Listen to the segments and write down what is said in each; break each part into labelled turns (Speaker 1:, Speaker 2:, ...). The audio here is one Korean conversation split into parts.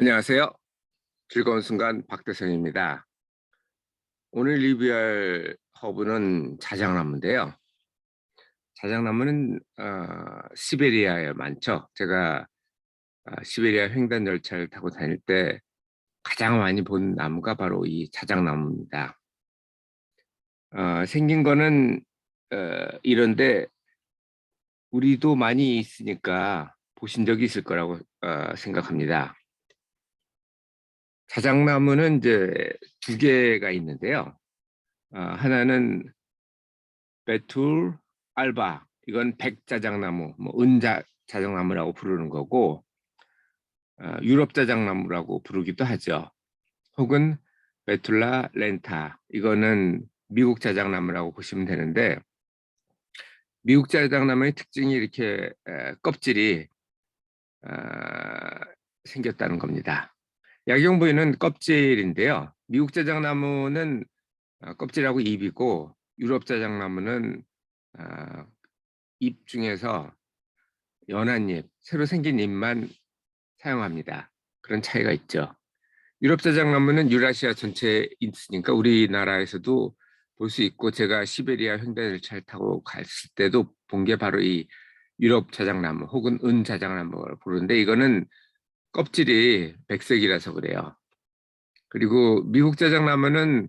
Speaker 1: 안녕하세요. 즐거운 순간 박대성입니다. 오늘 리뷰할 허브는 자작나무인데요. 자작나무는 어, 시베리아에 많죠. 제가 어, 시베리아 횡단 열차를 타고 다닐 때 가장 많이 본 나무가 바로 이 자작나무입니다. 어, 생긴 거는 어, 이런데 우리도 많이 있으니까 보신 적이 있을 거라고 어, 생각합니다. 자작나무는 이제 두 개가 있는데요. 어, 하나는 베툴 알바 이건 백자작나무, 뭐 은자 자작나무라고 부르는 거고 어, 유럽 자작나무라고 부르기도 하죠. 혹은 베툴라 렌타 이거는 미국 자작나무라고 보시면 되는데 미국 자작나무의 특징이 이렇게 에, 껍질이 어, 생겼다는 겁니다. 약용 부위는 껍질인데요. 미국 자작나무는 어, 껍질하고 잎이고 유럽 자작나무는 어, 잎 중에서 연한 잎, 새로 생긴 잎만 사용합니다. 그런 차이가 있죠. 유럽 자작나무는 유라시아 전체에 있으니까 우리나라에서도 볼 수 있고 제가 시베리아 횡단열차를 타고 갔을 때도 본 게 바로 이 유럽 자작나무 혹은 은 자작나무를 부르는데 이거는 껍질이 백색이라서 그래요. 그리고 미국 자작나무는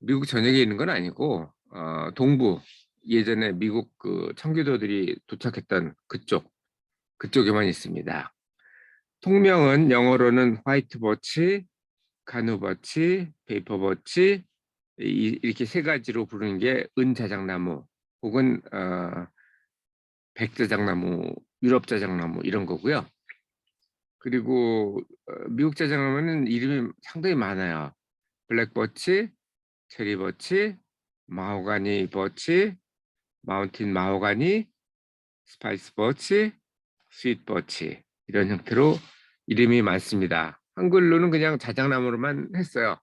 Speaker 1: 미국 전역에 있는 건 아니고 어, 동부 예전에 미국 그 청교도들이 도착했던 그쪽 그쪽에만 있습니다. 통명은 영어로는 화이트 버치, 가누 버치, 베이퍼 버치 이렇게 세 가지로 부르는 게 은자작나무 혹은 어, 백자작나무, 유럽 자작나무 이런 거고요. 그리고 어, 미국 자작나무는 이름이 상당히 많아요. 블랙버치, 체리버치, 마호가니 버치, 마운틴 마호가니, 스파이스 버치, 스윗 버치 이런 형태로 이름이 많습니다. 한글로는 그냥 자작나무로만 했어요.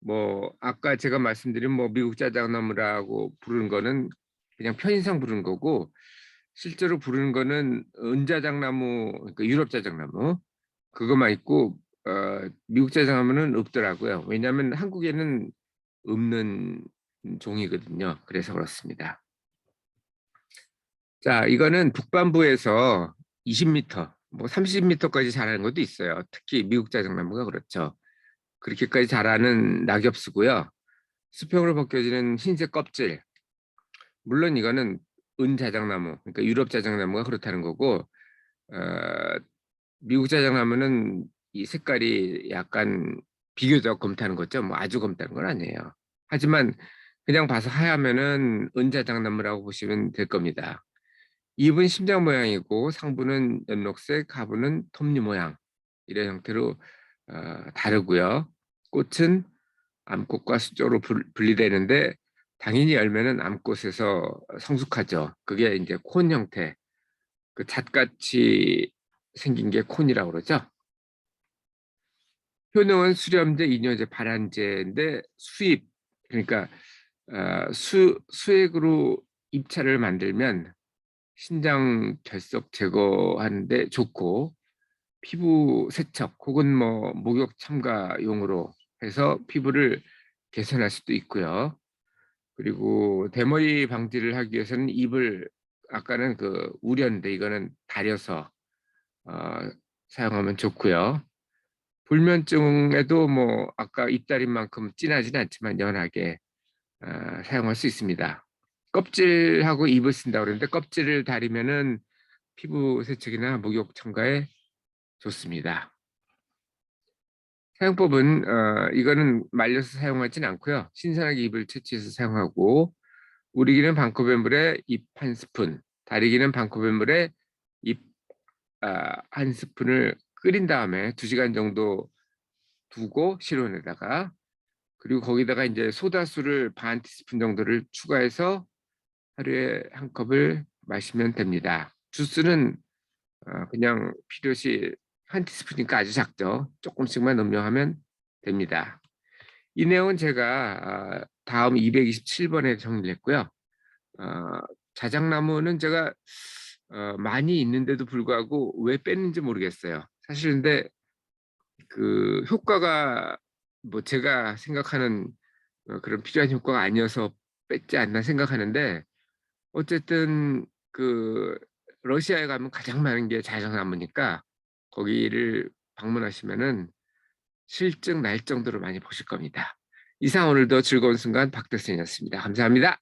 Speaker 1: 뭐 아까 제가 말씀드린 뭐 미국 자작나무라고 부르는 거는 그냥 편의상 부르는 거고 실제로 부르는 거는 은자작나무, 그러니까 유럽 자작나무 그것만 있고 어, 미국 자작나무는 없더라고요. 왜냐하면 한국에는 없는 종이거든요. 그래서 그렇습니다. 자, 이거는 북반부에서 20m, 뭐 30m까지 자라는 것도 있어요. 특히 미국 자작나무가 그렇죠. 그렇게까지 자라는 낙엽수고요. 수평으로 벗겨지는 흰색 껍질. 물론 이거는 은 자작나무, 그러니까 유럽 자작나무가 그렇다는 거고 어, 미국 자작나무는 이 색깔이 약간 비교적 검다는 거죠. 뭐 아주 검다는 건 아니에요. 하지만 그냥 봐서 하얗면은 은자작나무라고 보시면 될 겁니다. 잎은 심장 모양이고 상부는 연록색, 하부는 톱니 모양 이런 형태로 어, 다르고요. 꽃은 암꽃과 수조로 분리되는데 당연히 열매는 암꽃에서 성숙하죠. 그게 이제 콘 형태, 그 잣같이 생긴 게 콘이라고 그러죠. 효능은 수렴제, 이뇨제, 발한제인데 수입, 그러니까 어, 수, 수액으로 입차를 만들면 신장 결석 제거하는데 좋고 피부 세척 혹은 뭐 목욕 첨가용으로 해서 피부를 개선할 수도 있고요. 그리고 대머리 방지를 하기 위해서는 입을 아까는 그 우렸는데 이거는 다려서 어, 사용하면 좋고요. 불면증에도 뭐 아까 입다림만큼 진하지는 않지만 연하게 어, 사용할 수 있습니다. 껍질하고 잎을 쓴다 그러는데 껍질을 다리면은 피부 세척이나 목욕 첨가에 좋습니다. 사용법은 어, 이거는 말려서 사용하진 않고요. 신선하게 잎을 채취해서 사용하고 우리 기는 반컵의 물에 잎 한 스푼, 다리 기는 반컵의 물에 잎 아, 한 스푼을 끓인 다음에 두 시간 정도 두고 실온에다가 그리고 거기다가 이제 소다수를 반 티스푼 정도를 추가해서 하루에 한 컵을 마시면 됩니다. 주스는 어, 그냥 필요시 한 티스푼이니까 아주 작죠. 조금씩만 음료하면 됩니다. 이 내용은 제가 어, 다음 227번에 정리를 했고요. 어, 자작나무는 제가 어, 많이 있는데도 불구하고 왜 뺐는지 모르겠어요. 사실 근데 그 효과가 뭐 제가 생각하는 어, 그런 필요한 효과가 아니어서 뺐지 않나 생각하는데 어쨌든 그 러시아에 가면 가장 많은 게 자정나무니까 거기를 방문하시면은 실증 날 정도로 많이 보실 겁니다. 이상 오늘도 즐거운 순간 박대선이었습니다. 감사합니다.